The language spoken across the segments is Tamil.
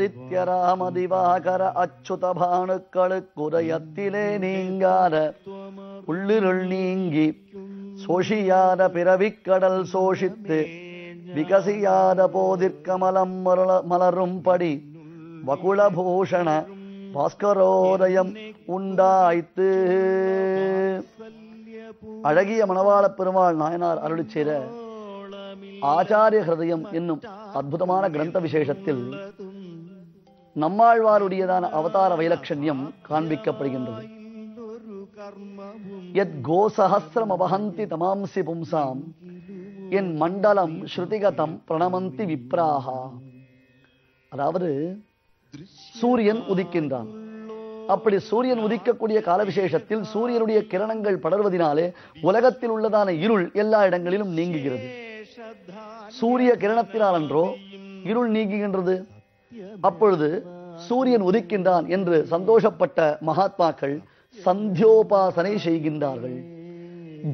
ஆதித்ய ராம திவாகர அச்சுத பாணுக்களுக்குதயத்திலே நீங்கார உள்ளிருள் நீங்கி சோஷியாத பிறவிக்கடல் சோஷித்து விகசியாத போதிற்கமலம் மருள- மலரும்படி வகுளபூஷண பாஸ்கரோதயம் உண்டாய்த்து. அழகிய மணவாள பெருமாள் நாயனார் அருளி செய்த ஆச்சாரிய ஹிருதயம் என்னும் அற்புதமான கிரந்த விசேஷத்தில் நம்மாழ்வாருடையதான அவதார வைலட்சண்யம் காண்பிக்கப்படுகின்றது. எத் கோசஹசிரம் அபஹந்தி தமாம்சி பும்சாம் என் மண்டலம் ஸ்ருதிகதம் பிரணமந்தி விப்ராகா அதாவது சூரியன் உதிக்கின்றான். அப்படி சூரியன் உதிக்கக்கூடிய கால விசேஷத்தில் சூரியனுடைய கிரணங்கள் படர்வதினாலே உலகத்தில் உள்ளதான இருள் எல்லா இடங்களிலும் நீங்குகிறது. சூரிய கிரணத்தினால் அன்றோ இருள் நீங்குகின்றது. அப்பொழுது சூரியன் உதிக்கின்றான் என்று சந்தோஷப்பட்ட மகாத்மாக்கள் சந்தியோபாசனை செய்கின்றார்கள்.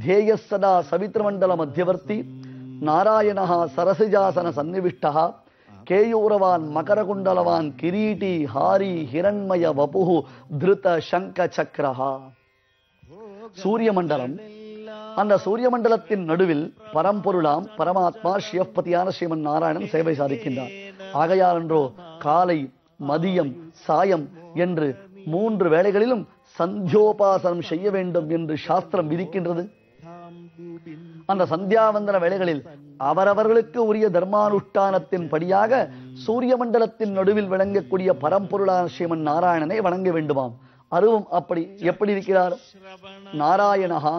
தேயசதா சவித்ரமண்டல மத்தியவர்த்தி நாராயணா சரசிஜாசன சந்நிவிஷ்டா கேயூரவான் மகரகுண்டலவான் கிரீட்டி ஹாரி ஹிரண்மய வபுகு திருத சங்க சக்கரஹா சூரிய மண்டலம் அந்த சூரிய மண்டலத்தின் நடுவில் பரம்பொருளாம் பரமாத்மா ஸ்ரீயப்பதியான ஸ்ரீமன் நாராயணன் சேவை சாதிக்கின்றார். ஆகையால் என்றோ காலை மதியம் சாயம் என்று மூன்று வேளைகளிலும் சந்தியோபாசனம் செய்ய வேண்டும் என்று சாஸ்திரம் விதிக்கின்றது. அந்த சந்தியாவந்தன வேளைகளில் அவரவர்களுக்கு உரிய தர்மானுஷ்டானத்தின் படியாக சூரிய மண்டலத்தின் நடுவில் விளங்கக்கூடிய பரம்பொருளான ஸ்ரீமன் நாராயணனை வணங்க வேண்டுமாம். அருவம் அப்படி எப்படி இருக்கிறார்? நாராயணஹா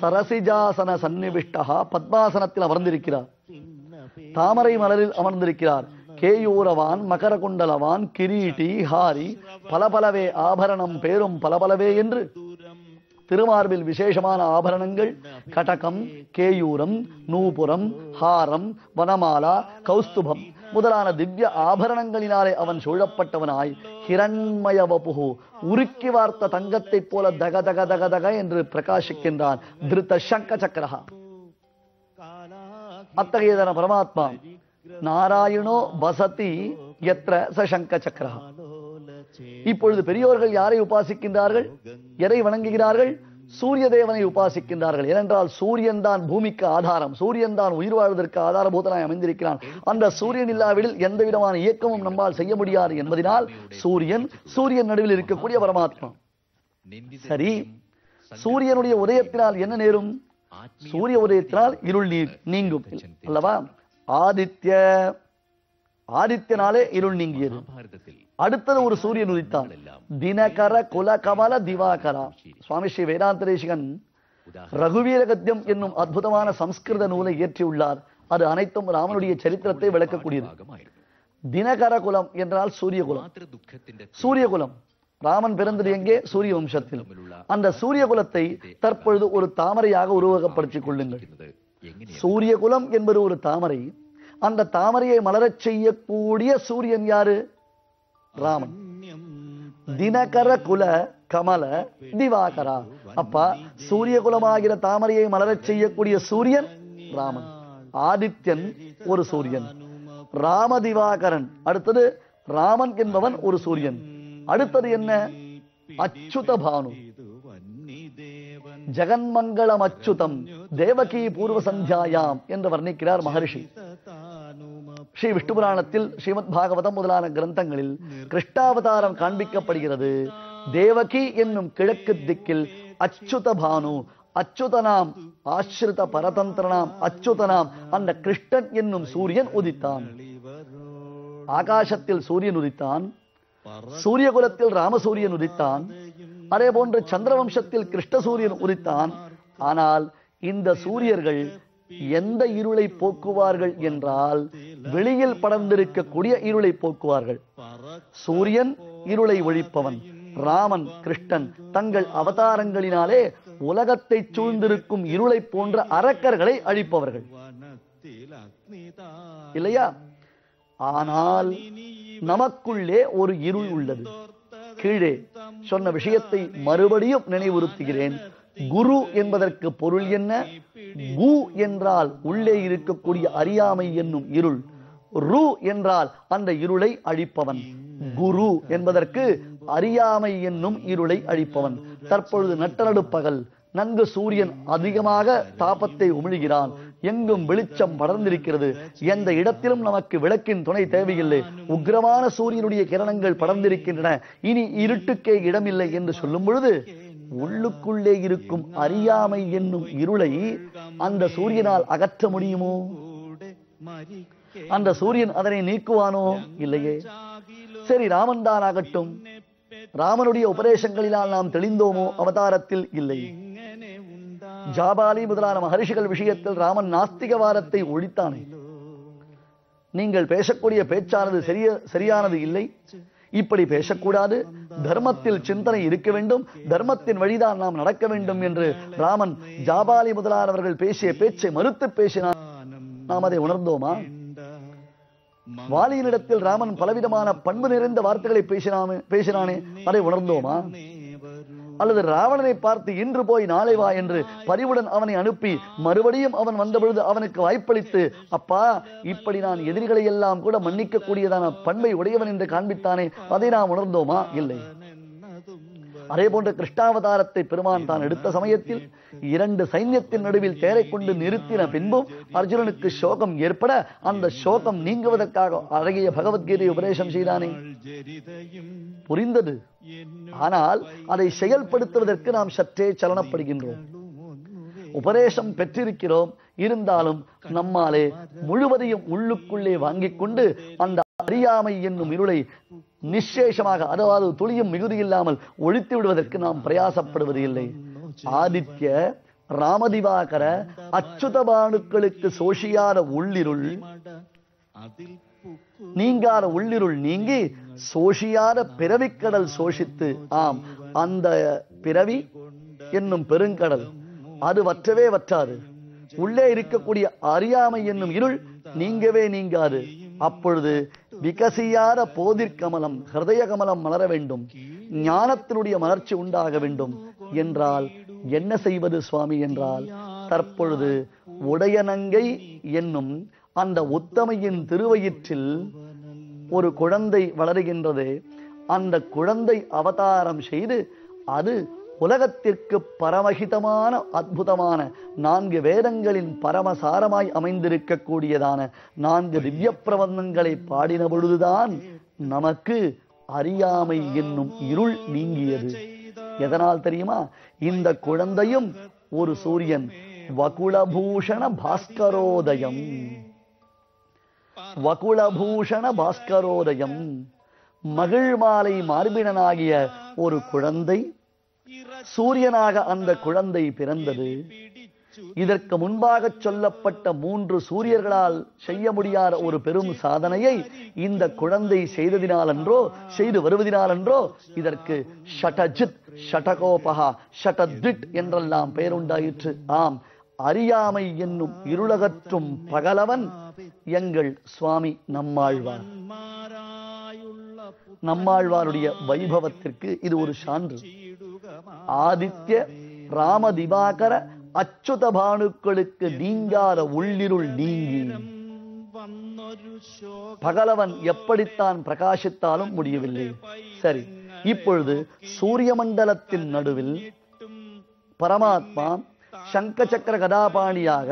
சரசிஜாசன சன்னிவிஷ்டா பத்மாசனத்தில் அமர்ந்திருக்கிறார். தாமரை மலரில் அமர்ந்திருக்கிறார். கேயூரவான் மகரகுண்டலவான் கிரீட்டி ஹாரி பலபலவே ஆபரணம் பேரும் பலபலவே என்று. திருமார்பில் விசேஷமான ஆபரணங்கள் கடகம் கேயூரம் நூபுரம் ஹாரம் வனமாலா கௌஸ்துபம் முதலான திவ்ய ஆபரணங்களினாலே அவன் சூழப்பட்டவனாய். ஹிரண்மய வபுகு உருக்கி வார்த்த தங்கத்தைப் போல தக தக தக தக என்று பிரகாசிக்கின்றான். திருத்த சங்க சக்கரஹா அத்தகையதான பரமாத்மா நாராயணோ வசதி எத்திர சசங்க சக்கரா. இப்பொழுது பெரியோர்கள் யாரை உபாசிக்கின்றார்கள்? எதை வணங்குகிறார்கள்? சூரிய தேவனை உபாசிக்கின்றார்கள். ஏனென்றால் சூரியன் தான் பூமிக்கு ஆதாரம். சூரியன் தான் உயிர் வாழ்வதற்கு ஆதாரபூதனாய் அமைந்திருக்கிறான். அந்த சூரியன் இல்லாவிடில் எந்த விதமான இயக்கமும் நம்மால் செய்ய முடியாது என்பதனால் சூரியன் சூரியன் நடுவில் இருக்கக்கூடிய பரமாத்மா. சரி சூரியனுடைய உதயத்தினால் என்ன நேரும்? சூரிய உதயத்தினால் இருள் நீ- நீங்கும். அல்லவா? ஆதித்ய ஆதித்யனாலே இருள் நீங்கியது. அடுத்தது ஒரு சூரியன் உதித்தான். தினகர குலகமல திவாகரா. சுவாமி ஸ்ரீ வேதாந்த தேசிகன் ரகுவீர கத்தியம் என்னும் அற்புதமான சம்ஸ்கிருத நூலை இயற்றியுள்ளார். அது அனைத்தும் ராமனுடைய சரித்திரத்தை விளக்கக்கூடியது. தினகர குலம் என்றால் சூரிய குலம் சூரிய குலம் ராமன் பிறந்தது எங்கே? சூரிய வம்சத்தில் அந்த சூரிய குலத்தை தற்பொழுது ஒரு தாமரையாக உருவகப்படுத்திக் கொள்ளுங்கள். சூரிய குலம் என்பது ஒரு தாமரை. அந்த தாமரையை மலரச் செய்யக்கூடிய சூரியன் யாரு? ராமன். தினகர குல கமல திவாகரா. அப்பா சூரிய குலமாகிற தாமரையை மலரச் செய்யக்கூடிய சூரியன் ராமன். ஆதித்யன் ஒரு சூரியன். ராம திவாகரன் அடுத்தது ராமன் என்பவன் ஒரு சூரியன். அடுத்தது என்ன? அச்சுத பானு ஜெகன்மங்களம் அச்சுதம். தேவகி பூர்வ சந்தியாயாம் என்று வர்ணிக்கிறார் மகரிஷி. ஸ்ரீ விஷ்ணு புராணத்தில் ஸ்ரீமத் பாகவதம் முதலான கிரந்தங்களில் கிருஷ்ணாவதாரம் காண்பிக்கப்படுகிறது. தேவகி என்னும் கிழக்கு திக்கில் அச்சுத பானு அச்சுதனாம் ஆசிரித பரதந்திரனாம் அச்சுதனாம் அந்த கிருஷ்ணன் என்னும் சூரியன் உதித்தான். ஆகாசத்தில் சூரியன் உதித்தான் சூரிய குலத்தில் ராமசூரியன் உதித்தான் அதே போன்று சந்திரவம்சத்தில் கிருஷ்ணசூரியன் உதித்தான். ஆனால் இந்த சூரியர்கள் எந்த இருளை போக்குவார்கள் என்றால் வெளியில் படர்ந்திருக்கக்கூடிய இருளை போக்குவார்கள். சூரியன் இருளை ஒழிப்பவன் ராமன் கிருஷ்ணன் தங்கள் அவதாரங்களினாலே உலகத்தை சூழ்ந்திருக்கும் இருளை போன்ற அரக்கர்களை அழிப்பவர்கள். இல்லையா? ஆனால் நமக்குள்ளே ஒரு இருள் உள்ளது. கீழே சொன்ன விஷயத்தை மறுபடியும் நினைவுறுத்துகிறேன். குரு என்பதற்கு பொருள் என்ன? கு என்றால் உள்ளே இருக்கக்கூடிய அறியாமை என்னும் இருள். ரு என்றால் அந்த இருளை அழிப்பவன். குரு என்பதற்கு அறியாமை என்னும் இருளை அழிப்பவன். தற்பொழுது நட்டநடுப்பகல் நன்கு சூரியன் அதிகமாக தாபத்தை உமிழ்கிறான். எங்கும் வெளிச்சம் படர்ந்திருக்கிறது. எந்த இடத்திலும் நமக்கு விளக்கின் துணை தேவையில்லை. உக்கிரமான சூரியனுடைய கிரணங்கள் படர்ந்திருக்கின்றன. இனி இருட்டுக்கே இடமில்லை என்று சொல்லும் பொழுது உள்ளுக்குள்ளே இருக்கும் அறியாமை என்னும் இருளை அந்த சூரியனால் அகற்ற முடியுமோ? அந்த சூரியன் அதனை நீக்குவானோ? இல்லையே. சரி ராமன் தான் ஆகட்டும். ராமனுடைய உபதேசங்களினால் நாம் தெளிந்தோமோ? அவதாரத்தில் இல்லை. ஜாபாலி முதலான மகரிஷிகள் விஷயத்தில் ராமன் நாஸ்திகவாதத்தை ஒழித்தானே? நீங்கள் பேசக்கூடிய பேச்சானது சரிய சரியானது இல்லை. இப்படி பேசக்கூடாது. தர்மத்தில் சிந்தனை இருக்க வேண்டும். தர்மத்தின் வழிதான் நாம் நடக்க வேண்டும் என்று ராமன் ஜாபாலி முதலானவர்கள் பேசிய பேச்சை மறுத்து பேசினார். நாம் அதை உணர்ந்தோமா? வாலியினிடத்தில் ராமன் பலவிதமான பண்பு நிறைந்த வார்த்தைகளை பேசினாமே பேசினானே. அதை உணர்ந்தோமா? அல்லது ராவணனை பார்த்து இன்று போய் நாளை வா என்று பரிவுடன் அவனை அனுப்பி மறுபடியும் அவன் வந்தபொழுது அவனுக்கு வாய்ப்பளித்து அப்பா இப்படி நான் எதிரிகளை எல்லாம் கூட மன்னிக்க கூடியதான பண்பை உடையவன் என்று காண்பித்தானே அதை நாம் உணர்ந்தோமா? இல்லை. அதே போன்ற கிருஷ்ணாவதாரத்தை பெருமான் தான் எடுத்த சமயத்தில் இரண்டு சைன்யத்தின் நடுவில் தேரை கொண்டு நிறுத்தின பின்பும் அர்ஜுனனுக்கு சோகம் ஏற்பட அந்த சோகம் நீங்குவதற்காக அழகிய பகவத்கீதை உபதேசம் செய்தானே? புரிந்தது. ஆனால் அதை செயல்படுத்துவதற்கு நாம் சற்றே சலனப்படுகின்றோம். உபதேசம் பெற்றிருக்கிறோம். இருந்தாலும் நம்மாலே முழுவதையும் உள்ளுக்குள்ளே வாங்கிக் கொண்டு அந்த அறியாமை என்னும் இருளை நிச்சேஷமாக அதாவது துளியும் மிகுதி இல்லாமல் ஒழித்து விடுவதற்கு நாம் பிரயாசப்படுவது இல்லை. ஆதித்ய ராமதிவாகர அச்சுதபானுக்களுக்கு சோஷியார உள்ளிருள் நீங்கார உள்ளிருள் நீங்கி சோஷியார பிறவிக்கடல் சோஷித்து ஆம் அந்த பிறவி என்னும் பெருங்கடல் அது வற்றவே வற்றாது. உள்ளே இருக்கக்கூடிய அறியாமை என்னும் இருள் நீங்கவே நீங்காது. அப்பொழுது விகசியார போதிர்கமலம் ஹிருதய கமலம் மலர வேண்டும். ஞானத்தினுடைய மலர்ச்சி உண்டாக வேண்டும். என்றால் என்ன செய்வது சுவாமி என்றால் தற்பொழுது உடையனங்கை என்னும் அந்த உத்தமையின் திருவயிற்றில் ஒரு குழந்தை வளருகின்றது. அந்த குழந்தை அவதாரம் செய்து அது உலகத்திற்கு பரமஹிதமான அற்புதமான நான்கு வேதங்களின் பரமசாரமாய் அமைந்திருக்கக்கூடியதான நான்கு திவ்ய பிரபந்தங்களை பாடின பொழுதுதான் நமக்கு அறியாமை என்னும் இருள் நீங்கியது. எதனால் தெரியுமா? இந்த குழந்தையும் ஒரு சூரியன். வகுளபூஷண பாஸ்கரோதயம். வகுளபூஷண பாஸ்கரோதயம். மகிழ்மாலை மார்பினனாகிய ஒரு குழந்தை சூரியனாக அந்த குழந்தை பிறந்தது. இதற்கு முன்பாக சொல்லப்பட்ட மூன்று சூரியர்களால் செய்ய முடியாத ஒரு பெரும் சாதனையை இந்த குழந்தை செய்ததினாலன்றோ செய்து வருவதினாலன்றோ இதற்கு ஷடஜித் ஷடகோபகா ஷடத்விட் என்றெல்லாம் பெயருண்டாயிற்று. ஆம் அறியாமை என்னும் இருளகற்றும் பகலவன் எங்கள் சுவாமி நம்மாழ்வார். நம்மாழ்வாருடைய வைபவத்திற்கு இது ஒரு சான்று. ஆதித்ய ராம திவாகர அச்சுத பானுக்களுக்கு நீங்காத உள்ளிருள் நீங்கி. பகலவன் எப்படித்தான் பிரகாசித்தாலும் முடியவில்லை. சரி இப்பொழுது சூரிய மண்டலத்தின் நடுவில் பரமாத்மா சங்க சக்கர கதாபாணியாக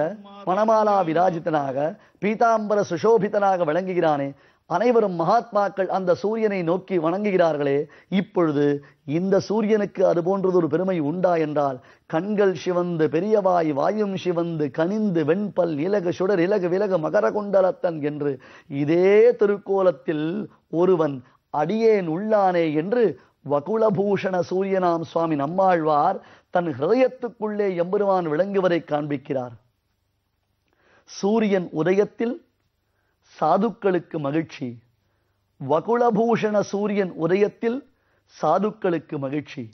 மணமாலா விராஜிதனாக பீதாம்பர சுஷோபிதனாக விளங்குகிறானே அனைவரும் மகாத்மாக்கள் அந்த சூரியனை நோக்கி வணங்குகிறார்களே இப்பொழுது இந்த சூரியனுக்கு அது போன்றதொரு ஒரு பெருமை உண்டா என்றால் கண்கள் சிவந்து பெரியவாய் வாயும் சிவந்து கனிந்து வெண்பல் இலகு சுடர் இலகு விலகு மகர குண்டலத்தன் என்று இதே திருக்கோலத்தில் ஒருவன் அடியேன் உள்ளானே என்று வகுலபூஷண சூரியனாம் சுவாமி நம்மாழ்வார் தன் ஹிருதயத்துக்குள்ளே எம்பெருமான் விளங்குவதை காண்பிக்கிறார். சூரியன் உதயத்தில் சாதுக்களுக்கு மகிழ்ச்சி. வகுளபூஷண சூரியன் உதயத்தில் சாதுக்களுக்கு மகிழ்ச்சி.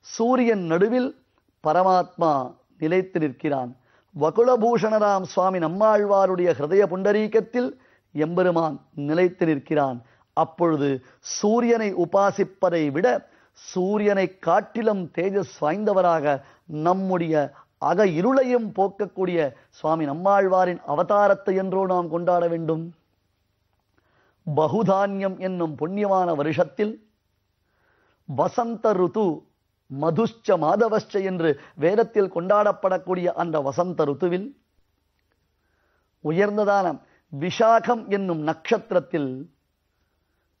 சூரியன் நடுவில் பரமாத்மா நிலைத்து நிற்கிறான். வகுளபூஷணராம் சுவாமி நம்மாழ்வாருடைய ஹிருதய புண்டரீகத்தில் எம்பெருமான் நிலைத்து நிற்கிறான். அப்பொழுது சூரியனை உபாசிப்பதை விட சூரியனை காட்டிலும் தேஜஸ் வாய்ந்தவராக நம்முடைய அக இருளையும் போக்கக்கூடிய சுவாமி நம்மாழ்வாரின் அவதாரத்தை என்றோ நாம் கொண்டாட வேண்டும். பகுதான்யம் என்னும் புண்ணியமான வருஷத்தில் வசந்த ருது மதுஷ்ச மாதவஷ்ச என்று வேதத்தில் கொண்டாடப்படக்கூடிய அந்த வசந்த ருத்துவில் உயர்ந்ததான விஷாகம் என்னும் நட்சத்திரத்தில்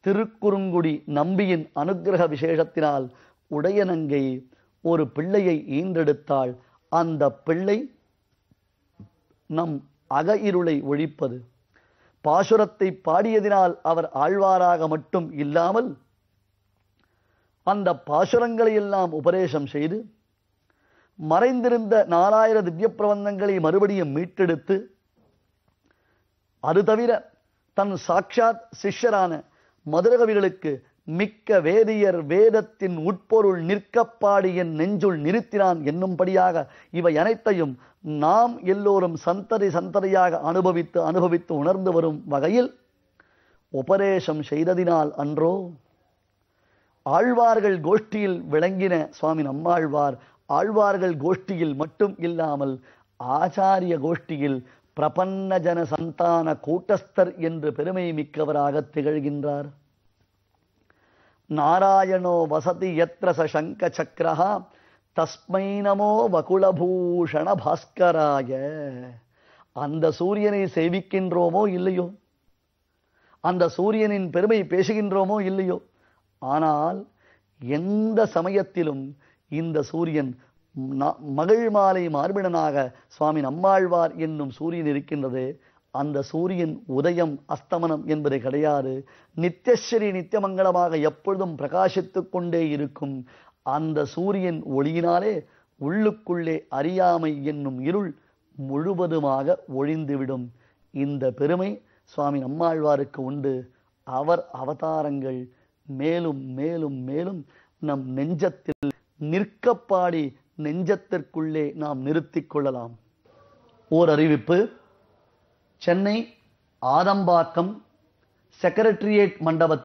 திருக்குறுங்குடி நம்பியின் அனுக்கிரக விசேஷத்தினால் உடையனங்கை ஒரு பிள்ளையை ஈன்றெடுத்தாள். அந்த பிள்ளை நம் அக இருளை ஒழிப்பது. பாசுரத்தை பாடியதினால் அவர் ஆழ்வாராக மட்டும் இல்லாமல் அந்த பாசுரங்களை எல்லாம் உபதேசம் செய்து மறைந்திருந்த நாலாயிர திவ்ய பிரபந்தங்களை மறுபடியும் மீட்டெடுத்து அது தவிர தன் சாட்சாத் சிஷ்யரான மதுரகவிகளுக்கு மிக்க வேதியர் வேதத்தின் உட்பொருள் நிற்கப்பாடு என் நெஞ்சுள் நிறுத்தினான் என்னும்படியாக இவை அனைத்தையும் நாம் எல்லோரும் சந்ததி சந்ததியாக அனுபவித்து அனுபவித்து உணர்ந்து வரும் வகையில் உபதேசம் செய்ததினால் அன்றோ. ஆழ்வார்கள் கோஷ்டியில் விளங்கின சுவாமி நம்மாழ்வார் ஆழ்வார்கள் கோஷ்டியில் மட்டும் இல்லாமல் ஆச்சாரிய கோஷ்டியில் பிரபன்ன ஜன சந்தான கூட்டஸ்தர் என்று பெருமை மிக்கவராக திகழ்கின்றார். நாராயணோ வசதி எத்திர சங்க சக்கரா தஸ்மை நமோ வகுலபூஷண பாஸ்கராய. அந்த சூரியனை சேவிக்கின்றோமோ இல்லையோ? அந்த சூரியனின் பெருமை பேசுகின்றோமோ இல்லையோ? ஆனால் எந்த சமயத்திலும் இந்த சூரியன் ந- மகிழ் மாலை மார்பிடனாக சுவாமி நம்மாழ்வார் என்னும் சூரியன் இருக்கின்றது. அந்த சூரியன் உதயம் அஸ்தமனம் என்பது கிடையாது. நித்தியஸ்ரீ நித்தியமங்கலமாக எப்பொழுதும் பிரகாசித்து கொண்டே இருக்கும். அந்த சூரியன் ஒளியினாலே உள்ளுக்குள்ளே அறியாமை என்னும் இருள் முழுவதுமாக ஒழிந்துவிடும். இந்த பெருமை சுவாமி நம்மாழ்வாருக்கு உண்டு. அவர் அவதாரங்கள் மேலும் மேலும் மேலும் நம் நெஞ்சத்தில் நிற்கப்பாடி நெஞ்சத்திற்குள்ளே நாம் நிறுத்திக் கொள்ளலாம். ஓர் அறிவிப்பு. சென்னை ஆதம்பாக்கம் செக்ரட்டரியேட் மண்டபத்தில்